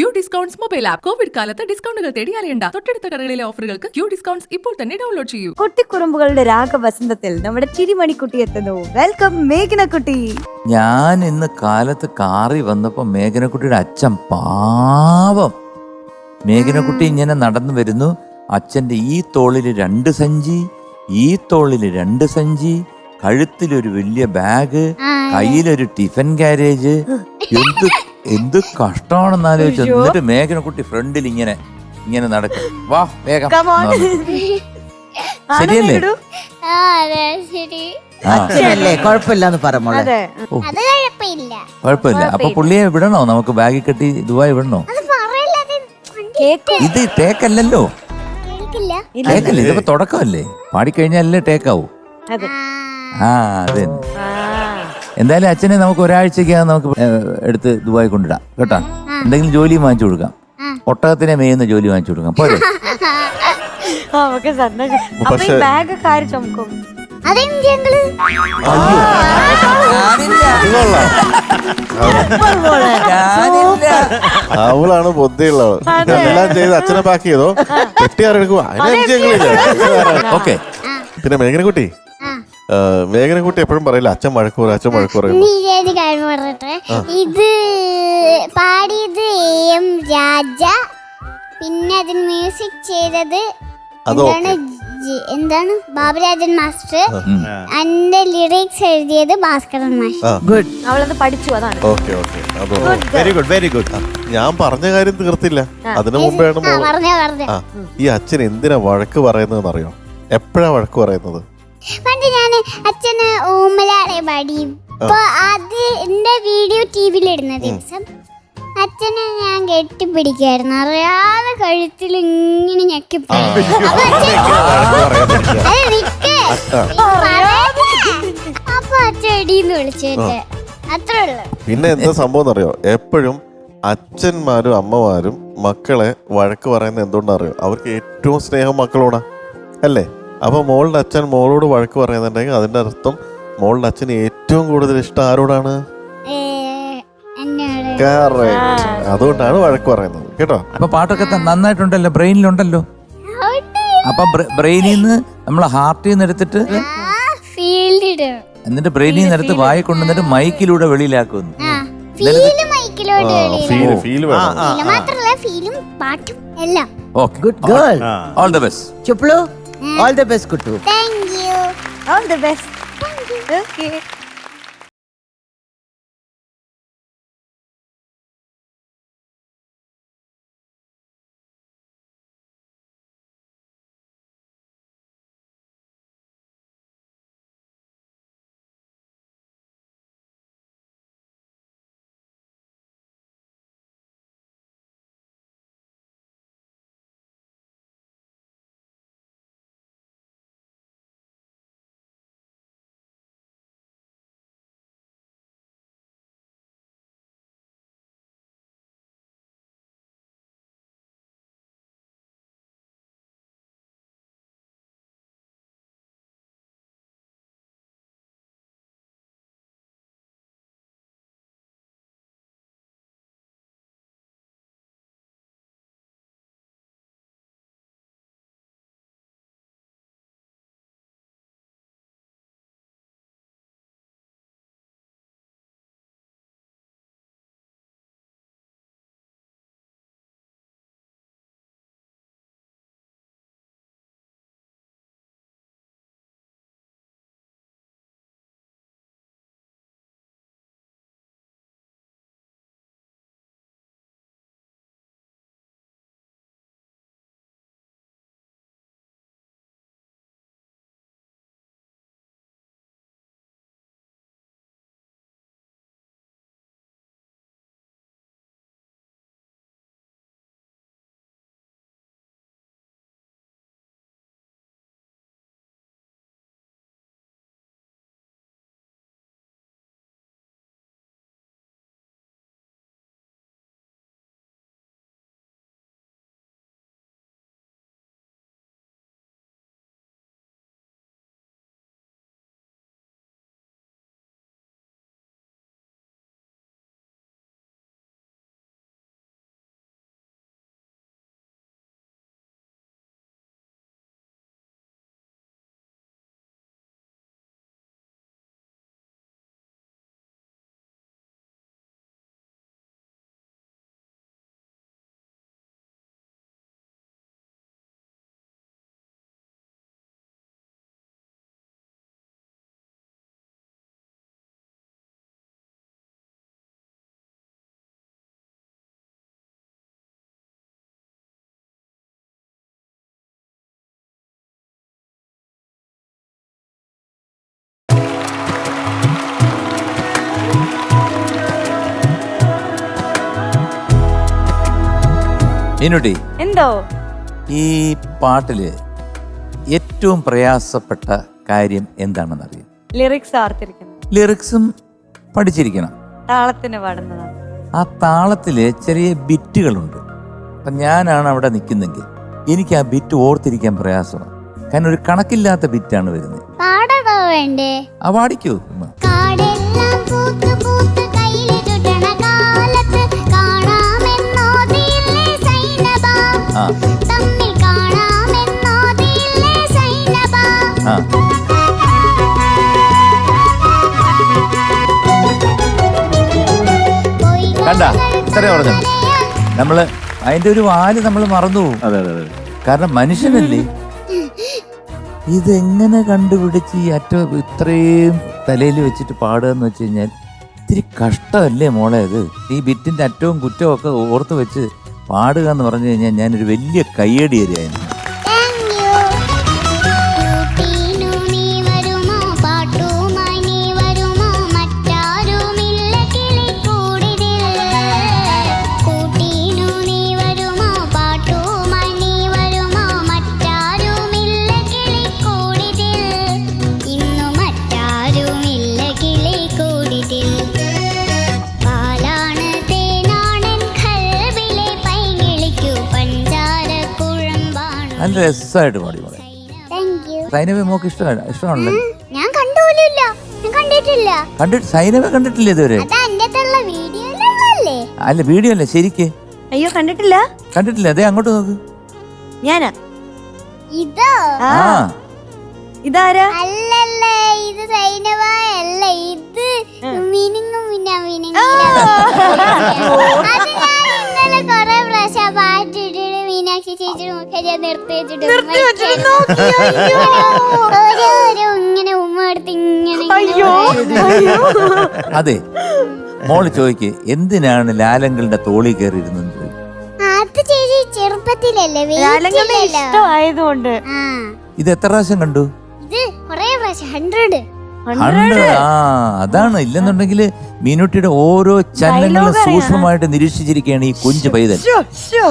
Q discounts mobile app Covid കാലത്ത് ഡിസ്കൗണ്ടുകൾ തേടി അലയണ്ട തൊട്ടടുത്ത കടകളിലെ ഓഫറുകൾക്ക് ക്യൂ ഡിസ്കൗണ്ട്സ് ഇപ്പോൾ തന്നെ ഡൗൺലോഡ് ചെയ്യൂ. കുട്ടിക്കുറുമ്പുകളുടെ രാഗവസന്തത്തിൽ നമ്മുടെ ചിരിമണിക്കുട്ടി എത്തുന്നു. വെൽക്കം മേഘനക്കുട്ടി. ഞാൻ ഇന്ന് കാലത്ത് കാറി വന്നപ്പോ മേഘനക്കുട്ടിയുടെ അച്ഛൻ പാവം. മേഘനക്കുട്ടി ഇങ്ങനെ നടന്നു വരുന്നു. അച്ഛന്റെ ഈ തോളിൽ രണ്ട് സഞ്ചി ഈ തോളിൽ രണ്ട് സഞ്ചി കഴുത്തിലൊരു വലിയ ബാഗ് കയ്യിലൊരു ടിഫൻ കാരേജ് എന്ത് എന്ത് കഷ്ടമാണെന്ന് ആലോചിച്ചു എന്നിട്ട് മേഘനക്കുട്ടി ഫ്രണ്ടിൽ ഇങ്ങനെ ഇങ്ങനെ നടക്കും. വാ വേഗം Come on. എന്ന് ശരിയല്ലേ? ആ അതെ ശരി. ആ. അച്ഛനല്ലേ? കുഴപ്പമില്ലെന്ന് പറ മോളെ. അതെ. അത് കുഴപ്പമില്ല. കുഴപ്പമില്ല. അപ്പൊ പുള്ളിയെ വിടണോ? നമുക്ക് ബാഗിൽ കെട്ടി ദുബായ് വിടണോ? അത് കേക്ക്. ഇത് ടേക്കല്ലല്ലോ. കേൾക്കില്ല ടേക്കല്ലേ? ഇതൊക്കെ തുടക്കമല്ലേ? പാടിക്കഴിഞ്ഞാലല്ലേ ടേക്കാവൂ. അതെ. ആ. അതെ ആ. എന്തായാലും അച്ഛനെ നമുക്ക് ഒരാഴ്ചക്കകം നമുക്ക് എടുത്ത് ദുബായി കൊണ്ടിടാം കേട്ടോ? എന്തെങ്കിലും ജോലി വാങ്ങിച്ചു കൊടുക്കാം. ഒട്ടകത്തിനെ മേയുന്ന ജോലി വാങ്ങിച്ചു കൊടുക്കാം. പോരെ? അവളാണ് ബുദ്ധിയുള്ളത്. എല്ലാം ചെയ്ത് അച്ഛനെ പാക്ക് ചെയ്തോ? പെട്ടി ആരെടുക്കുക ഓക്കെ. പിന്നെ മേഘനക്കുട്ടി? മേഘനക്കുട്ടി എപ്പോഴും പറയില്ല അച്ഛൻ വഴക്ക് പറയും അച്ഛൻ വഴക്ക് പറയും നീ ഏത് കാര്യം പറഞ്ഞിട്ട്? ഇത് പാടിയത് എ എം രാജ പിന്നെ അതിന് മ്യൂസിക് ചെയ്തത് അത് എന്താണ് ജി- എന്താണ്? ബാബുരാജൻ മാസ്റ്റർ. അതിന്റെ ലിറിക്സ് എഴുതിയത് ഭാസ്കരൻ മാസ്റ്റർ ഗുഡ് അവളത് പഠിച്ചു അതാണ്. Okay okay. അതോ വെരി ഗുഡ് വെരി ഗുഡ് ഞാൻ പറഞ്ഞ കാര്യം തീർത്തില്ല. അതിനു മുമ്പേ ആ മോൾ പറഞ്ഞ പറഞ്ഞ. ആ ഈ അച്ഛൻ എന്തിനാ വഴക്ക് പറയുന്നതെന്ന് അറിയോ എപ്പോഴാ വഴക്ക് പറയുന്നത്? പണ്ട് ഞാൻ അച്ഛന് ഓമലാണ് പാടിയും ഇപ്പൊ അത് എന്റെ വീഡിയോ ടി വിയിലിടുന്ന ദിവസം അച്ഛനെ ഞാൻ കെട്ടിപ്പിടിക്കായിരുന്നു അറിയാതെ കഴുത്തിൽ ഇങ്ങനെ ഞെക്കി അപ്പൊ അച്ഛൻ. അപ്പൊ എടീന്ന് വിളിച്ചിട്ട് അത്രേ ഉള്ളു. പിന്നെ എന്താ സംഭവം അറിയോ എപ്പോഴും അച്ഛന്മാരും അമ്മമാരും മക്കളെ വഴക്ക് പറയുന്നത് എന്തുകൊണ്ടറിയോ അവർക്ക് ഏറ്റവും സ്നേഹം മക്കളോടാ. അല്ലേ? അപ്പൊ മോളുടെ അച്ഛൻ മോളോട് വഴക്ക് പറയുന്നുണ്ടെങ്കിൽ അതിന്റെ അർത്ഥം മോളുടെ അച്ഛന് ഏറ്റവും കൂടുതൽ ഇഷ്ടം ആരോടാണ്. അതുകൊണ്ടാണ് വഴക്ക് പറയുന്നത്. കേട്ടോ? അപ്പൊ പാട്ടൊക്കെ നന്നായിട്ടുണ്ടല്ലോ ബ്രെയിനിലുണ്ടല്ലോ. അപ്പൊ ബ്രെയിനിൽ നിന്ന് നമ്മൾ ഹാർട്ടിൽ നിന്ന് എടുത്തിട്ട് എന്നിട്ട് ബ്രെയിനിൽ നിന്ന് എടുത്ത് വായി കൊണ്ടുവന്നിട്ട് മൈക്കിലൂടെ വെളിയിലാക്കുന്നു. ആ ഫീൽ മൈക്കിലോട്ട് വെളിയിടും. ഫീൽ ഫീൽ വേണം. ഫീൽ മാത്രല്ല ഫീലും പാട്ടും എല്ലാം. Okay. Good girl all the best Chuplu all the best Kuttu thank you all the best Meenutty എന്തോ? ഈ പാട്ടിൽ ഏറ്റവും പ്രയാസപ്പെട്ട കാര്യം എന്താണെന്ന് അറിയാം ലിറിക്സ് ലിറിക്സും പഠിച്ചിരിക്കണം. താളത്തിന് പാടുന്നതാണ് ആ താളത്തിൽ ചെറിയ ബിറ്റുകളുണ്ട്. അപ്പം ഞാനാണ് അവിടെ നിൽക്കുന്നെങ്കിൽ എനിക്ക് ആ ബിറ്റ് ഓർത്തിരിക്കാൻ പ്രയാസമാണ്. കാരണം ഒരു കണക്കില്ലാത്ത ബിറ്റാണ് വരുന്നത്. പാടണോ വേണ്ടേ? ആ പാടിക്കൂ. തമ്മിൽ സൈനബ കണ്ട ഇത്രയും പറഞ്ഞു. നമ്മൾ അതിന്റെ ഒരു വാൽ നമ്മൾ മറന്നു പോകും. അതെ അതെ അതെ. കാരണം മനുഷ്യനല്ലേ? ഇതെങ്ങനെ കണ്ടുപിടിച്ച് ഈ അറ്റം ഇത്രയും തലയിൽ വെച്ചിട്ട് പാടുക എന്ന് വെച്ച് കഴിഞ്ഞാൽ ഇത്തിരി കഷ്ടമല്ലേ മോളെ അത്? ഈ ബിറ്റിന്റെ അറ്റവും കുറ്റവും ഒക്കെ ഓർത്ത് വെച്ച് പാടുക എന്ന് പറഞ്ഞു കഴിഞ്ഞാൽ ഞാനൊരു വലിയ കയ്യടി തരികയായിരുന്നു നല്ല രസമായിട്ട് പാടി മോളെ. താങ്ക് മോക്ക് ഇഷ്ടമാണ് ഇഷ്ടമാണല്ലോ. ഞാൻ കണ്ടുപോലുമില്ല. ഞാൻ കണ്ടിട്ടില്ല. കണ്ടിട്ട് സൈനവ കണ്ടിട്ടില്ല ഇതുവരെ? അല്ല വീഡിയോ അല്ല ശരിക്ക്. അയ്യോ കണ്ടിട്ടില്ല. കണ്ടിട്ടില്ല അതെ അങ്ങോട്ട് നോക്ക്. ഞാനാ? ഇതോ? ആ. ഇതാരാ? അല്ലല്ലേ ഇത് സൈനവ അല്ല ഇത് മിനിങ്ങും പിന്നെ മീനാക്ഷി ചേച്ചിയുടെ മുഖം ഞാൻ നിർത്തി വെച്ചിട്ട് ഇങ്ങനെ ഉമ്മ എടുത്ത് ഇങ്ങനെ അയ്യോ. അതെ. മോൾ ചോദിക്ക് എന്തിനാണ് ലാലങ്ങളുടെ തോളി കയറിയിരുന്നത്? അത് ചേച്ചി ചെറുപ്പത്തിലല്ലേ ലാലങ്ങളുടെ വെയിറ്റില്ലല്ലോ. ഇഷ്ടമായതുകൊണ്ട്. ആ. ഇത് എത്ര പ്രാവശ്യം കണ്ടു? ഇത് കൊറേ പ്രാവശ്യം ഹൺഡ്രഡ് ഹൺഡ്രഡ് ആ അതാണ്. ഇല്ലെന്നുണ്ടെങ്കിൽ മീനുട്ടിയുടെ ഓരോ ചലനങ്ങളും സൂക്ഷ്മമായിട്ട് നിരീക്ഷിച്ചിരിക്കുകയാണ് ഈ കുഞ്ചു പൈതൽ. ശ്ശോ.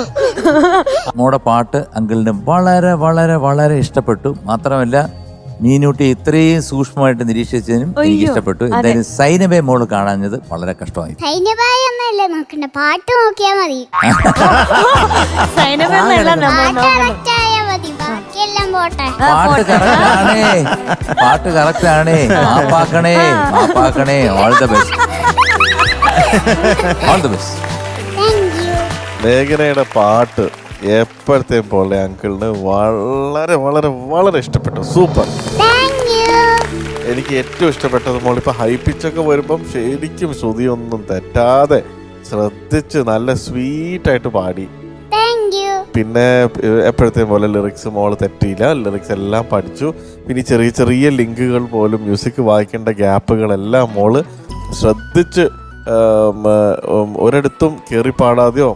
പാട്ട് അങ്കിളിന് വളരെ വളരെ വളരെ ഇഷ്ടപ്പെട്ടു. മാത്രമല്ല മീനൂട്ടി ഇത്രയും സൂക്ഷ്മമായിട്ട് നിരീക്ഷിച്ചതിനും എനിക്ക് ഇഷ്ടപ്പെട്ടു എന്തായാലും സൈനബെ മോൾ കാണാഞ്ഞത് വളരെ കഷ്ടമായി. സൈന്യഭായ എന്നല്ല നോക്കണ്ട. പാട്ട് നോക്കിയാ മതി. പോട്ടെ. പാട്ട് കറക്റ്റ് ആണേ പാട്ട് കറക്റ്റ് ആണേ മാപ്പാക്കണേ മാപ്പാക്കണേ. All the best all the best thank you മേഘനയുടെ പാട്ട് എപ്പോഴത്തെയും പോലെ അങ്കിളിന് വളരെ വളരെ വളരെ ഇഷ്ടപ്പെട്ടു. സൂപ്പർ എനിക്ക് ഏറ്റവും ഇഷ്ടപ്പെട്ടത് മോളിപ്പോൾ ഹൈ പിച്ചൊക്കെ വരുമ്പം ശരിക്കും ശ്രുതിയൊന്നും തെറ്റാതെ ശ്രദ്ധിച്ച് നല്ല സ്വീറ്റായിട്ട് പാടി. പിന്നെ എപ്പോഴത്തെയും പോലെ ലിറിക്സ് മോൾ തെറ്റിയില്ല. ലിറിക്സ് എല്ലാം പഠിച്ചു. പിന്നെ ചെറിയ ചെറിയ ലിങ്കുകൾ പോലും മ്യൂസിക് വായിക്കേണ്ട ഗ്യാപ്പുകളെല്ലാം മോൾ ശ്രദ്ധിച്ച് ഒരിടത്തും കയറി പാടാതെയോ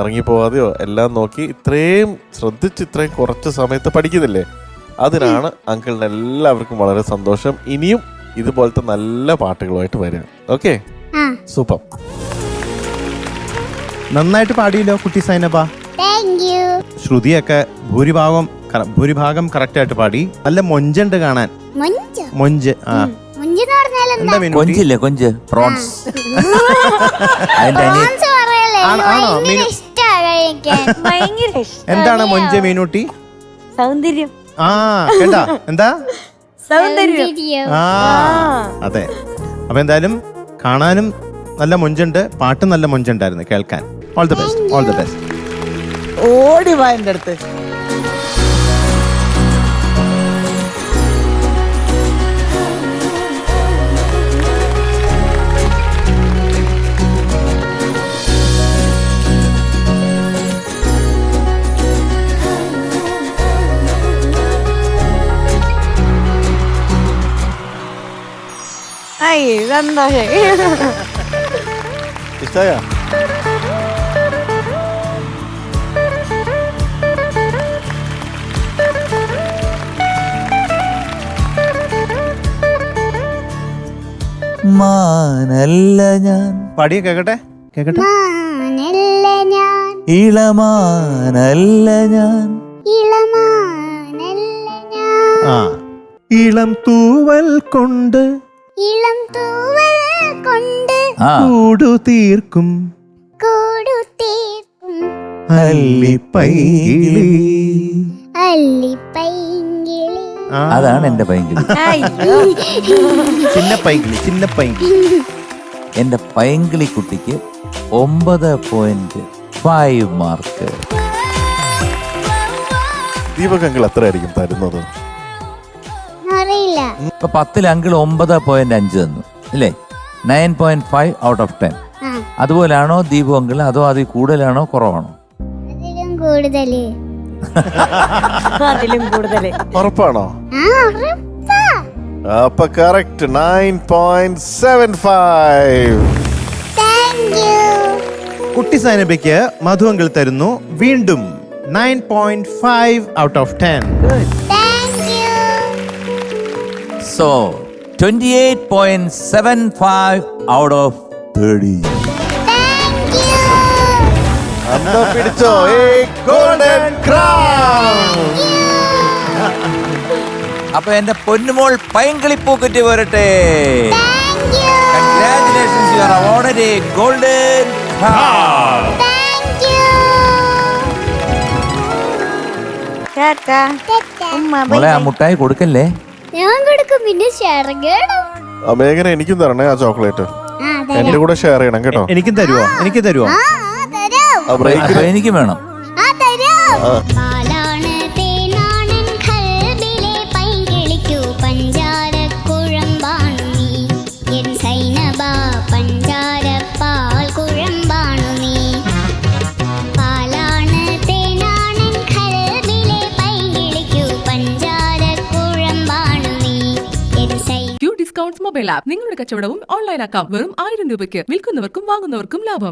ഇറങ്ങിപ്പോവാതെയോ എല്ലാം നോക്കി ഇത്രയും ശ്രദ്ധിച്ച് ഇത്രയും കുറച്ച് സമയത്ത് പഠിക്കുന്നില്ലേ? അതിനാണ് അങ്കിളിന് എല്ലാവർക്കും വളരെ സന്തോഷം. ഇനിയും ഇതുപോലത്തെ നല്ല പാട്ടുകളുമായിട്ട് വരാം ഓക്കെ? ആ. സൂപ്പർ. നന്നായിട്ട് പാടിയല്ലോ കുട്ടി സൈനബ. ശ്രുതിയൊക്കെ ഭൂരിഭാഗം ഭൂരിഭാഗം കറക്റ്റ് ആയിട്ട് പാടി. നല്ല മൊഞ്ചുണ്ട് കാണാൻ. മുഞ്ചു? ആ. കൊഞ്ചില്ലേ കൊഞ്ച്? പ്രോൺസ്. ആണോ, എന്താണ് മൊഞ്ച് മീനൂട്ടി? സൗന്ദര്യം. ആ കേട്ടാ എന്താ? സൗന്ദര്യം. ആ അതെ. അപ്പൊ എന്തായാലും കാണാനും നല്ല മൊഞ്ചുണ്ട് പാട്ടും നല്ല മൊഞ്ചുണ്ടായിരുന്നു കേൾക്കാൻ. All the best all the best ഓടി വാ എന്റെ അടുത്ത്. ഇതെന്താ? സന്തോഷം മാനല്ല ഞാൻ. പാടിയ കേക്കട്ടെ? കേക്കട്ടെ. മാനല്ല ഞാൻ. ഇളമാനല്ല ഞാൻ. ഇളമാനല്ല ഞാൻ. ആ. ഇളം തൂവൽ കൊണ്ട് ഇളം തൂവൽ കൊണ്ട് ആ. കൂടു തീർക്കും. കൂടുത്തീർക്കും അല്ലിപ്പൈകിളി. അല്ലിപ്പൈ അതാണ് എന്റെ പൈങ്കിളി. അയ്യോ. ചിന്ന പൈങ്കിളി ചിന്ന പൈങ്കിളി. എന്റെ പൈങ്കിളി കുട്ടിക്ക് ഒമ്പത് point five mark. Deepak uncle എത്രയായിരിക്കും തരുന്നത്? അറിയില്ല. ഇപ്പൊ പത്തിൽ അങ്കിൾ ഒമ്പത് പോയിന്റ് അഞ്ച് തന്നു അല്ലേ nine point five out of ten. അതുപോലാണോ Deepu uncle? അതോ അതിൽ കൂടുതലാണോ കുറവാണോ? അതിലും കൂടുതൽ. അതിലും കൂടുതൽ ഉറപ്പാണോ? അപ്പൊ correct nine point seven five കുട്ടി സൈനബയ്ക്ക് മധുവങ്കൾ തരുന്നു. വീണ്ടും nine point five out of ten so twenty eight point seven five out of thirty അന്ന പിടിച്ചോ? ഗോൾഡൻ അപ്പൊ എന്റെ പൊന്നുമോൾ പൈങ്കിളി പൂക്കുറ്റി വരട്ടെ congratulations you are awarded a golden മോളെ ആ മുട്ടായി കൊടുക്കല്ലേ? ഞാൻ കൊടുക്കും പിന്നെ ഷെയർ മേഘന എനിക്കും തരണേ ആ ചോക്ലേറ്റ്. എന്റെ കൂടെ ഷെയർ ചെയ്യണം കേട്ടോ. എനിക്കും തരുവോ? എനിക്കും തരുവോ? എനിക്ക് വേണം. ഡിസ്കൗണ്ട്സ് മൊബൈൽ ആപ്പ് നിങ്ങളുടെ കച്ചവടവും ഓൺലൈൻ ആക്കാം വെറും ആയിരം രൂപയ്ക്ക് വിൽക്കുന്നവർക്കും വാങ്ങുന്നവർക്കും ലാഭം.